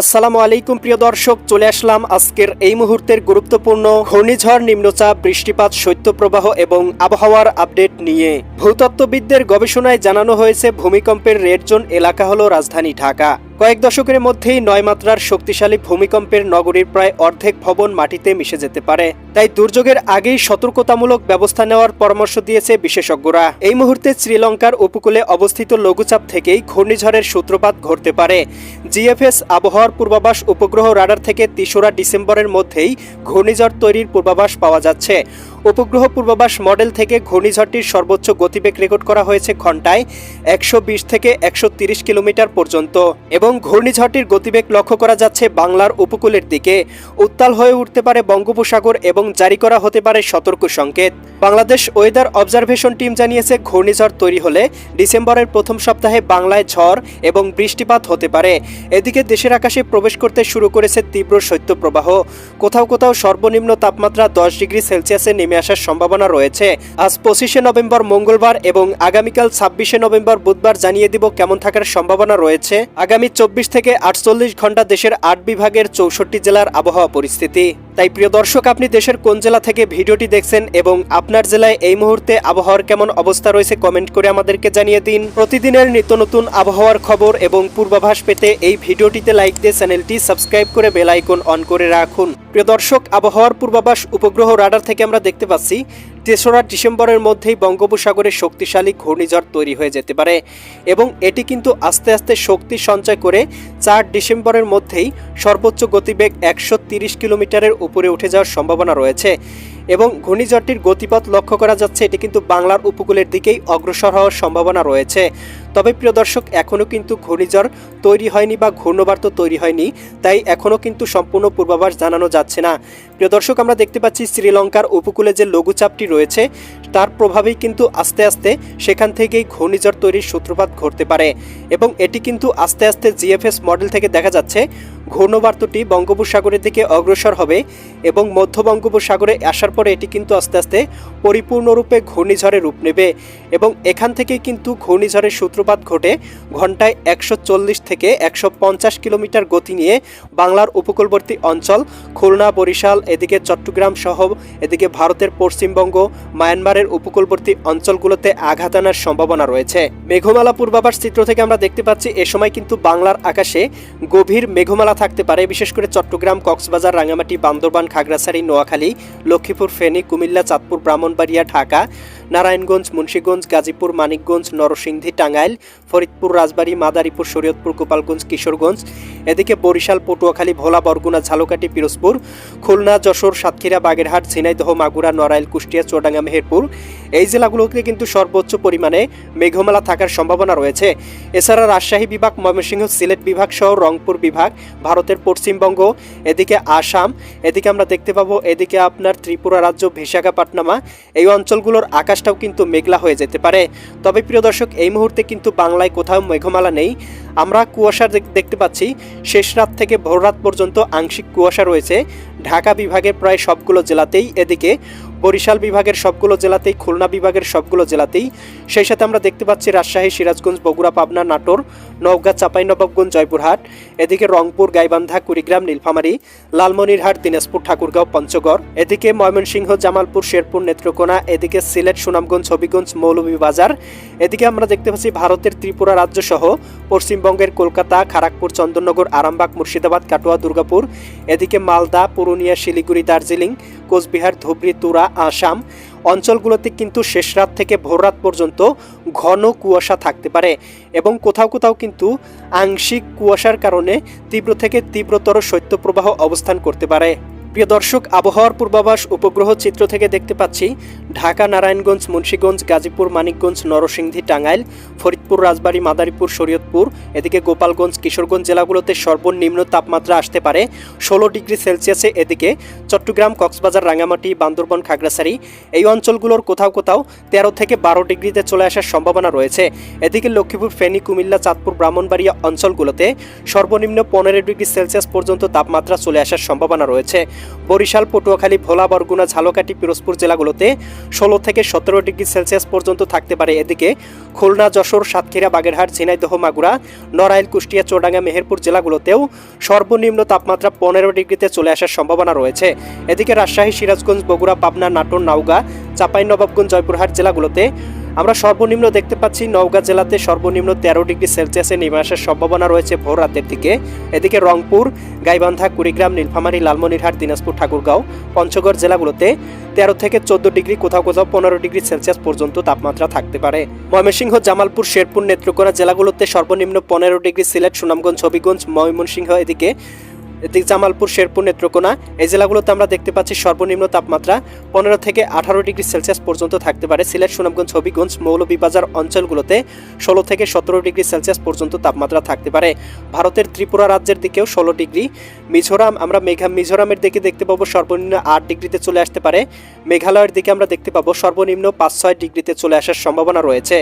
আসসালামু আলাইকুম, প্রিয় দর্শক। চলে আসলাম আজকের এই মুহূর্তের গুরুত্বপূর্ণ ঘূর্ণিঝড়, নিম্নচাপ, বৃষ্টিপাত, শৈত্যপ্রবাহ এবং আবহাওয়ার আপডেট নিয়ে। ভূতত্ত্ববিদদের গবেষণায় জানানো হয়েছে, ভূমিকম্পের রেড জোন এলাকা হল রাজধানী ঢাকা। কয়েক দশকের মধ্যেই নয় মাত্রার শক্তিশালী ভূমিকম্পের নগরীর প্রায় অর্ধেক ভবন মাটিতে মিশে যেতে পারে। তাই দুর্যোগের আগেই সতর্কতামূলক ব্যবস্থা নেওয়ার পরামর্শ দিয়েছে বিশেষজ্ঞরা। এই মুহূর্তে শ্রীলঙ্কার উপকূলে অবস্থিত লঘুচাপ থেকেই ঘূর্ণিঝড়ের সূত্রপাত ঘটতে পারে। জিএফএস আবহাওয়ার পূর্বাভাস উপগ্রহ রাডার থেকে তেসরা ডিসেম্বরের মধ্যেই ঘূর্ণিঝড় তৈরির পূর্বাভাস পাওয়া যাচ্ছে। উপগ্রহ পূর্বাভাস মডেল থেকে ঘূর্ণিঝড়টির সর্বোচ্চ গতিবেগ রেকর্ড করা হয়েছে ঘন্টায় একশো বিশ থেকে একশো কিলোমিটার পর্যন্ত, এবং ঘূর্ণিঝড়টির গতিবেগ লক্ষ্য করা যাচ্ছে বাংলার উপকূলের দিকে। উত্তাল হয়ে উঠতে পারে বঙ্গোপসাগর এবং জারি করা হতে পারে সতর্ক সংকেত। বাংলাদেশ ওয়েদার অবজারভেশন টিম জানিয়েছে, ঘূর্ণিঝড় তৈরি হলে ডিসেম্বরের প্রথম সপ্তাহে বাংলায় ঝড় এবং বৃষ্টিপাত হতে পারে। এদিকে দেশের আকাশে প্রবেশ করতে শুরু করেছে তীব্র শৈত্যপ্রবাহ। কোথাও কোথাও সর্বনিম্ন তাপমাত্রা দশ ডিগ্রি সেলসিয়াসে নেমে আসার সম্ভাবনা রয়েছে। আজ পঁচিশে নভেম্বর মঙ্গলবার এবং আগামীকাল ছাব্বিশে নভেম্বর বুধবার জানিয়ে দিব কেমন থাকার সম্ভাবনা রয়েছে। আগামী চব্বিশ থেকে আটচল্লিশ ঘণ্টা দেশের আট বিভাগের চৌষট্টি জেলার আবহাওয়া পরিস্থিতি। তাই প্রিয় দর্শক, আপনি দেশের কোন জেলা থেকে ভিডিওটি দেখছেন এবং আপনার জেলায় এই মুহূর্তে আবহাওয়ার কেমন অবস্থা রয়েছে কমেন্ট করে আমাদেরকে জানিয়ে দিন। প্রতিদিনের নিত্য নতুন আবহাওয়ার খবর এবং পূর্বাভাস পেতে এই ভিডিওটিতে লাইক দিয়ে চ্যানেলটি সাবস্ক্রাইব করে বেল আইকন অন করে রাখুন। প্রিয় দর্শক, আবহাওয়ার পূর্বাভাস উপগ্রহ রাডার থেকে আমরা দেখতে পাচ্ছি। তেসরা ডিসেম্বরের মধ্যেই বঙ্গোপসাগরে শক্তিশালী ঘূর্ণিঝড় তৈরি হয়ে যেতে পারে এবং এটি কিন্তু আস্তে আস্তে শক্তি সঞ্চয় করে চার ডিসেম্বরের মধ্যেই সর্বোচ্চ গতিবেগ একশো কিলোমিটারের উপরে উঠে যাওয়ার সম্ভাবনা রয়েছে। এবং ঘূর্ণিঝড়টির গতিপথ লক্ষ্য করা যাচ্ছে, এটি কিন্তু বাংলার উপকূলের দিকেই অগ্রসর হওয়ার সম্ভাবনা রয়েছে। তবে প্রিয় দর্শক এখনও কিন্তু ঘূর্ণিঝড় তৈরি হয়নি বা ঘূর্ণবার্ত তৈরি হয়নি, তাই এখনও কিন্তু সম্পূর্ণ পূর্বাভাস জানানো যাচ্ছে না। প্রিয় দর্শক, আমরা দেখতে পাচ্ছি শ্রীলঙ্কার উপকূলে যে লঘুচাপটি রয়েছে তার প্রভাবেই কিন্তু আস্তে আস্তে সেখান থেকেই ঘূর্ণিঝড় তৈরির সূত্রপাত ঘটতে পারে। এবং এটি কিন্তু আস্তে আস্তে জিএফএস মডেল থেকে দেখা যাচ্ছে, ঘূর্ণবার্তটি বঙ্গোপসাগরের দিকে অগ্রসর হবে এবং মধ্য বঙ্গোপসাগরে আসার পরে এটি কিন্তু আস্তে আস্তে পরিপূর্ণরূপে ঘূর্ণিঝড়ে রূপ নেবে এবং এখান থেকেই কিন্তু ঘূর্ণিঝড়ের সূত্রপাত ঘটে ঘন্টায় একশো চল্লিশ থেকে একশো পঞ্চাশ কিলোমিটার গতি নিয়ে বাংলার উপকূলবর্তী অঞ্চল খুলনা, বরিশাল, এদিকে চট্টগ্রাম সহ এদিকে ভারতের পশ্চিমবঙ্গ মায়ানমারের উপকূলবর্তী অঞ্চলগুলোতে আঘাত আনার সম্ভাবনা রয়েছে। মেঘমালা পূর্বাভাস চিত্র থেকে আমরা দেখতে পাচ্ছি, এ সময় কিন্তু বাংলার আকাশে গভীর মেঘমালা থাকতে পারে। বিশেষ করে চট্টগ্রাম, কক্সবাজার রাঙামাটি বান্দরবান, খাগড়াছড়ি, নোয়াখালী, লক্ষ্মীপুর, ফেনী, কুমিল্লা, চাঁদপুর, ব্রাহ্মণবাড়িয়া, ঢাকা নারায়ণগঞ্জ, মুন্সীগঞ্জ, গাজীপুর, মানিকগঞ্জ, নরসিংদী, টাঙ্গাইল, ফরিদপুর, রাজবাড়ী, মাদারীপুর, শরীয়তপুর, গোপালগঞ্জ, কিশোরগঞ্জ। এদিকে বরিশাল, পটুয়াখালী, ভোলা, বরগুনা, ঝালকাঠি, পিরোজপুর, খুলনা, যশোর, সাতক্ষীরা, বাগেরহাট, ঝিনাইদহ, মাগুরা, নড়াইল, কুষ্টিয়া, চুয়াডাঙ্গা, মেহেরপুর। এই জেলাগুলোতে কিন্তু সর্বোচ্চ পরিমাণে মেঘমেলা থাকার সম্ভাবনা রয়েছে। এছাড়া রাজশাহী বিভাগ, ময়মনসিংহ, সিলেট বিভাগ সহ রংপুর বিভাগ, ভারতের পশ্চিমবঙ্গ, এদিকে আসাম, এদিকে আমরা দেখতে পাবো, এদিকে আপনার ত্রিপুরা রাজ্য বিশাখাপাটনামা এই অঞ্চলগুলোর আকাশটাও কিন্তু মেঘলা হয়ে যেতে পারে। তবে প্রিয় দর্শক, এই মুহূর্তে কিন্তু বাংলায় কোথাও মেঘমালা নেই। আমরা কুয়াশা দেখ- দেখতে পাচ্ছি, শেষ রাত থেকে ভোর রাত পর্যন্ত আংশিক কুয়াশা রয়েছে। ঢাকা বিভাগের প্রায় সবগুলো জেলাতেই এদিকে বরিশাল বিভাগের সবগুলো জেলাতেই, খুলনা বিভাগের সবগুলো জেলাতেই। সেই সাথে আমরা দেখতে পাচ্ছি রাজশাহী, সিরাজগঞ্জ, বগুড়া, পাবনা, নাটোর, নওগাঁ চাঁপাইনবাবগঞ্জ জয়পুরহাট। এদিকে রংপুর, গাইবান্ধা, কুড়িগ্রাম, নীলফামারী, লালমনিরহাট, দিনাজপুর, ঠাকুরগাঁও, পঞ্চগড়। এদিকে ময়মনসিংহ, জামালপুর, শেরপুর, নেত্রকোনা। এদিকে সিলেট, সুনামগঞ্জ, হবিগঞ্জ, মৌলভীবাজার। এদিকে আমরা দেখতে পাচ্ছি ভারতের ত্রিপুরা রাজ্য সহ পশ্চিমবঙ্গের কলকাতা খড়গপুর চন্দননগর, আরামবাগ, মুর্শিদাবাদ, কাটোয়া, দুর্গাপুর। এদিকে মালদা, পুরুলিয়া, শিলিগুড়ি, দার্জিলিং। কোচবিহার, ধুবড়ি, তুরা, আসাম অঞ্চলগুলোতে কিন্তু শেষ রাত থেকে ভোর রাত পর্যন্ত ঘন কুয়াশা থাকতে পারে এবং কোথাও কোথাও কিন্তু আংশিক কুয়াশার কারণে তীব্র থেকে তীব্রতর শৈত্যপ্রবাহ অবস্থান করতে পারে। প্রিয় দর্শক, আবহাওয়ার পূর্বাভাস উপগ্রহ চিত্র থেকে দেখতে পাচ্ছি, ঢাকা, নারায়ণগঞ্জ, মুন্সীগঞ্জ, গাজীপুর, মানিকগঞ্জ, নরসিংদী, টাঙ্গাইল ফরিদপুর রাজবাড়ী, মাদারীপুর, শরীয়তপুর, এদিকে গোপালগঞ্জ, কিশোরগঞ্জ জেলাগুলোতে সর্বনিম্ন তাপমাত্রা আসতে পারে ষোলো ডিগ্রি সেলসিয়াসে। এদিকে চট্টগ্রাম, কক্সবাজার রাঙামাটি বান্দরবন, খাগড়াছড়ি এই অঞ্চলগুলোর কোথাও কোথাও তেরো থেকে বারো ডিগ্রিতে চলে আসার সম্ভাবনা রয়েছে। এদিকে লক্ষ্মীপুর, ফেনী, কুমিল্লা, চাঁদপুর, ব্রাহ্মণবাড়িয়া অঞ্চলগুলোতে সর্বনিম্ন পনেরো ডিগ্রি সেলসিয়াস পর্যন্ত তাপমাত্রা চলে আসার সম্ভাবনা রয়েছে। বরিশাল, পটুয়াখালী, ভোলা, বরগুনা, ঝালকাঠি, পিরোজপুর জেলাগুলোতে ষোলো থেকে সতেরো ডিগ্রি সেলসিয়াস পর্যন্ত থাকতে পারে। এদিকে খুলনা, যশোর, সাতক্ষীরা, বাগেরহাট, ঝিনাইদহ, মাগুরা, নড়াইল, কুষ্টিয়া, চৌডাঙ্গা, মেহেরপুর জেলাগুলোতেও সর্বনিম্ন তাপমাত্রা পনেরো ডিগ্রিতে চলে আসার সম্ভাবনা রয়েছে। এদিকে রাজশাহী, সিরাজগঞ্জ, বগুড়া, পাবনা, নাটোর নাউগা চাঁপাইনবাবগঞ্জ, জয়পুরহাট জেলাগুলোতে আমরা সর্বনিম্ন দেখতে পাচ্ছি নওগাঁ জেলাতে সর্বনিম্ন তেরো ডিগ্রি সেলসিয়াসে নেমে আসার সম্ভাবনা রয়েছে ভোর রাতের দিকে। এদিকে রংপুর, গাইবান্ধা, কুড়িগ্রাম, নীলফামারী, লালমনিরহাট, দিনাজপুর, ঠাকুরগাঁও, পঞ্চগড় জেলাগুলোতে তেরো থেকে চোদ্দ ডিগ্রি, কোথাও কোথাও পনেরো ডিগ্রি সেলসিয়াস পর্যন্ত তাপমাত্রা থাকতে পারে। ময়মনসিংহ, জামালপুর, শেরপুর, নেত্রকোনা জেলাগুলোতে সর্বনিম্ন পনেরো ডিগ্রি সিলেট, সুনামগঞ্জ, হবিগঞ্জ, ময়মনসিংহ এদিকে এদিকে জামালপুর, শেরপুর নেত্রকোনা, এই জেলাগুলোতে আমরা দেখতে পাচ্ছি সর্বনিম্ন তাপমাত্রা পনেরো থেকে আঠারো ডিগ্রি সেলসিয়াস পর্যন্ত থাকতে পারে। সিলেট, সুনামগঞ্জ, হবিগঞ্জ, মৌলভীবাজার অঞ্চলগুলোতে ষোলো থেকে সতেরো ডিগ্রি সেলসিয়াস পর্যন্ত তাপমাত্রা থাকতে পারে। ভারতের ত্রিপুরা রাজ্যের দিকেও ষোলো ডিগ্রি। মিজোরাম, আমরা মেঘা, মিজোরামের দিকে দেখতে পাবো সর্বনিম্ন আট ডিগ্রিতে চলে আসতে পারে। মেঘালয়ের দিকে আমরা দেখতে পাবো সর্বনিম্ন পাঁচ ছয় ডিগ্রিতে চলে আসার সম্ভাবনা রয়েছে।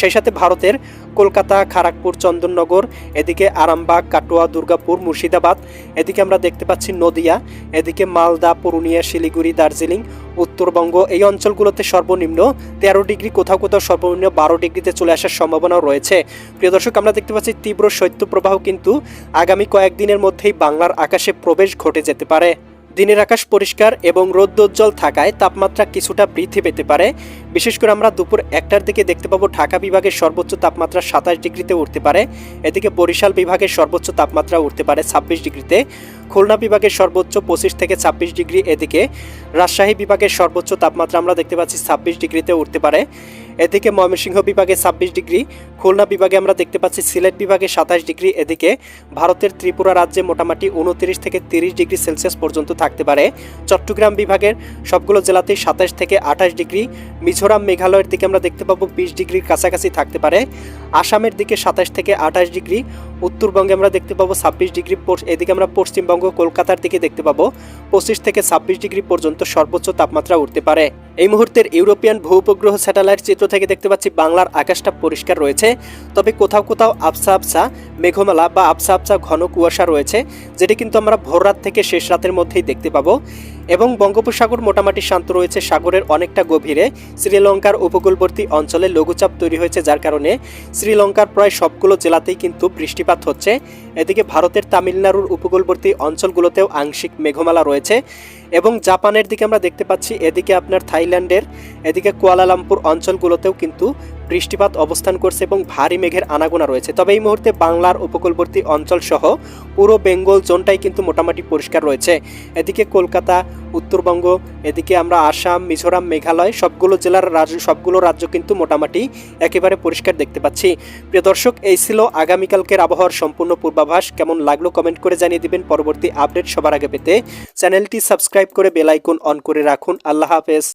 সেই সাথে ভারতের কলকাতা খড়গপুর চন্দননগর, এদিকে আরামবাগ, কাটোয়া, দুর্গাপুর, মুর্শিদাবাদ, এদিকে আমরা দেখতে পাচ্ছি নদিয়া, এদিকে মালদা, পুরুলিয়া, শিলিগুড়ি, দার্জিলিং, উত্তরবঙ্গ, এই অঞ্চলগুলোতে সর্বনিম্ন তেরো ডিগ্রি, কোথাও কোথাও সর্বনিম্ন বারো ডিগ্রিতে চলে আসার সম্ভাবনাও রয়েছে। প্রিয় দর্শক, আমরা দেখতে পাচ্ছি তীব্র শৈত্যপ্রবাহ কিন্তু আগামী কয়েকদিনের মধ্যেই বাংলার আকাশে প্রবেশ ঘটে যেতে পারে। দিনের আকাশ পরিষ্কার এবং রৌদ্রোজ্জ্বল থাকায় তাপমাত্রা কিছুটা বৃদ্ধি পেতে পারে। বিশেষ করে আমরা দুপুর একটার দিকে দেখতে পাবো ঢাকা বিভাগের সর্বোচ্চ তাপমাত্রা সাতাশ ডিগ্রিতে উঠতে পারে। এদিকে বরিশাল বিভাগের সর্বোচ্চ তাপমাত্রা উঠতে পারে ছাব্বিশ ডিগ্রিতে। খুলনা বিভাগের সর্বোচ্চ পঁচিশ থেকে ছাব্বিশ ডিগ্রি। এদিকে রাজশাহী বিভাগের সর্বোচ্চ তাপমাত্রা আমরা দেখতে পাচ্ছি ছাব্বিশ ডিগ্রিতে উঠতে পারে। এদিকে ময়মনসিংহ বিভাগে ছাব্বিশ ডিগ্রি, খুলনা বিভাগে আমরা দেখতে পাচ্ছি সিলেট বিভাগে সাতাশ ডিগ্রি, এদিকে ভারতের ত্রিপুরা রাজ্যে মোটামুটি উনত্রিশ থেকে তিরিশ ডিগ্রি সেলসিয়াস পর্যন্ত থাকতে পারে। চট্টগ্রাম বিভাগের সবগুলো জেলাতেই সাতাশ থেকে আঠাশ ডিগ্রি, মিজোরাম, মেঘালয়ের দিকে আমরা দেখতে পাবো বিশ ডিগ্রির কাছাকাছি থাকতে পারে। আসামের দিকে সাতাশ থেকে আঠাশ ডিগ্রি উত্তরবঙ্গে আমরা দেখতে পাবো ছাব্বিশ ডিগ্রি এদিকে আমরা পশ্চিমবঙ্গ, কলকাতার দিকে দেখতে পাবো পঁচিশ থেকে ছাব্বিশ ডিগ্রি পর্যন্ত সর্বোচ্চ তাপমাত্রা উঠতে পারে। এই মুহূর্তের ইউরোপিয়ান ভূপগ্রহ স্যাটেলাইট চিত্র থেকে দেখতে পাচ্ছি বাংলার আকাশটা পরিষ্কার রয়েছে। তবে কোথাও কোথাও আবসা আবসা মেঘমালা বা আবসা আবসা ঘন কুয়াশা রয়েছে, যেটি কিন্তু আমরা ভোর রাত থেকে শেষ রাতের মধ্যেই দেখতে পাবো। এবং বঙ্গোপসাগর মোটামুটি শান্ত রয়েছে, সাগরের অনেকটা গভীরে। শ্রীলঙ্কার উপকূলবর্তী অঞ্চলে লঘুচাপ তৈরি হয়েছে, যার কারণে শ্রীলঙ্কার প্রায় সবগুলো জেলাতেই কিন্তু বৃষ্টিপাত হচ্ছে। এদিকে ভারতের তামিলনাড়ুর উপকূলবর্তী অঞ্চলগুলোতেও আংশিক মেঘমালা রয়েছে এবং জাপানের দিকে আমরা দেখতে পাচ্ছি, এদিকে আপনার থাইল্যান্ডের, এদিকে কুয়ালালামপুর অঞ্চলগুলোতেও কিন্তু বৃষ্টিপাত অবস্থান করছে এবং ভারী মেঘের আনাগোনা রয়েছে। তবে এই মুহূর্তে বাংলার উপকূলবর্তী অঞ্চল সহ পুরো বেঙ্গল জোনটাই কিন্তু মোটামুটি পরিষ্কার রয়েছে। এদিকে কলকাতা, উত্তরবঙ্গ, এদিকে আমরা আসাম, মিজোরাম, মেঘালয় সবগুলো জেলার রাজ্য, সবগুলো রাজ্য কিন্তু মোটামুটি একেবারে পরিষ্কার দেখতে পাচ্ছি। প্রিয় দর্শক, এই ছিল আগামীকালকের আবহাওয়ার সম্পূর্ণ পূর্বাভাস। কেমন লাগল কমেন্ট করে জানিয়ে দিবেন। পরবর্তী আপডেট সবার আগে পেতে চ্যানেলটি সাবস্ক্রাইব করে বেল আইকন অন করে রাখুন। আল্লাহ হাফেজ।